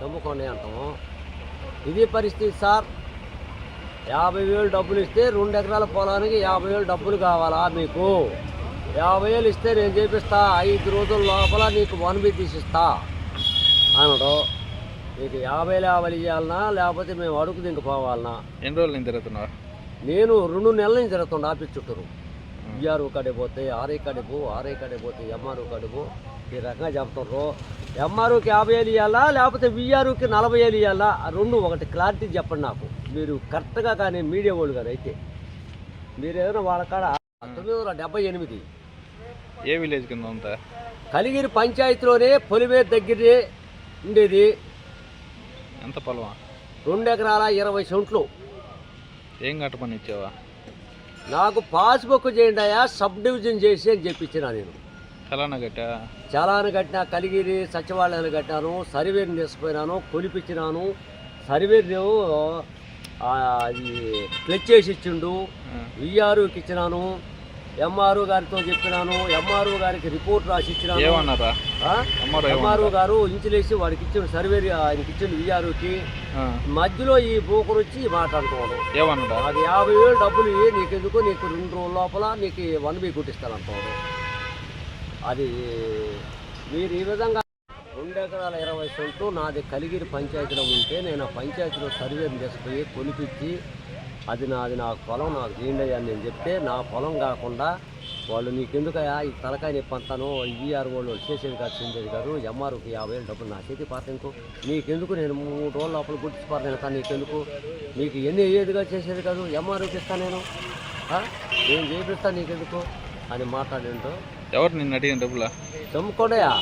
చంపుకోండి అంటాము. ఇది పరిస్థితి సార్. యాభై వేలు డబ్బులు ఇస్తే రెండు ఎకరాల పొలానికి యాభై వేలు డబ్బులు కావాలా మీకు? యాభై వేలు ఇస్తే నేను చేపిస్తా. ఐదు రోజుల లోపల నీకు వన్ బి తీసిస్తా. అనడు నీకు యాభై యాభై ఇవ్వాలనా లేకపోతే మేము అడుగు దింక పోవాలనా ఎన్ని రోజులు నేను తిరుగుతున్నావు నేను రెండు నెలల నుంచి జరుగుతుండే ఆఫీస్ చుట్టూరు విఆర్ఓ కాడికి పోతే ఆర్ఐ కాడికి పో ఆర్ఐ కాడికి పోతే ఎంఆర్ఓ కాడికి పో. ఈ రకంగా చెప్తున్నారు ఎంఆర్ఓకి యాభై వేలు ఇవ్వాలా లేకపోతే విఆర్ఓకి నలభై వేలు ఇవ్వాలా ఆ రెండు ఒకటి క్లారిటీ చెప్పండి నాకు. మీరు కరెక్ట్గా కానీ మీడియా వాళ్ళు గారు అయితే. మీరు ఏదైనా వాళ్ళ కాడ తొమ్మిది వందల డెబ్బై ఎనిమిది. ఏ విలేజ్ కింద ఉందా కలిగిరి పంచాయతీలోనే పొలిమే దగ్గరే ఉండేది. ఎంత పొలమా? రెండు ఎకరాల ఇరవై సెంట్లు. ఏం కట్టమని ఇచ్చావా? నాకు పాస్బుక్ చేయండి అయ్యా సబ్ డివిజన్ చేసి అని చెప్పించిన నేను. చలానా కట్టా చలాను కట్టినా కలిగిరి సచివాలయాలు కట్టాను సర్వేని తీసుకుపోయినాను కొలిపించినాను సర్వేని అది క్లచ్ చేసి ఇచ్చిండు విఆర్ఓకి ఇచ్చినాను. ఎంఆర్ఓ గారితో చెప్పినాను. ఎంఆర్ఓ గారికి రిపోర్ట్ రాసి ఇచ్చినాను ఎంఆర్ఓ గారు ఇంచులేసి వాడికి ఇచ్చిన సర్వే ఆయనకి ఇచ్చిండు విఆర్ఓకి మధ్యలో ఈ బోకరు వచ్చి మాట్లాడుకోవాలి. ఏమన్నాడా? నాకు యాభై వేలు డబ్బులు ఇవ్వి నీకెందుకు? నీకు రెండు రోజుల లోపల నీకు వన్ వీక్ కుట్టిస్తానంటాడు. అది మీరు ఈ విధంగా రెండు ఎకరాల ఇరవై సెంట్లు నాది కలిగిరి పంచాయతీలో ఉంటే నేను ఆ పంచాయతీలో సర్వేని తీసుకుపోయి కొలిపించి అది నాది నాకు పొలం నాకు చేయండి అని నేను చెప్తే నా పొలం కాకుండా వాళ్ళు నీకెందుకయ్యా? ఈ తలకాయ నొప్పి అంతాను ఈఆర్ వాళ్ళు చేసేది కాదు చెందేది కాదు ఎంఆర్ఓకి యాభై వేలు డబ్బులు నా చేతి పార్టీకు నీకెందుకు నేను మూడు రోజుల లోపల గుర్తిపారను కానీ నీకెందుకు? నీకు ఎన్ని అయ్యేదిగా చేసేది కాదు ఎంఆర్ఓకి ఇస్తాను నేను? నేను చేపిస్తాను నీకెందుకు? అని మాట్లాడింటో ఎవరు నిన్ను అడిగిన డబ్బులా? చమ్ముకోడయా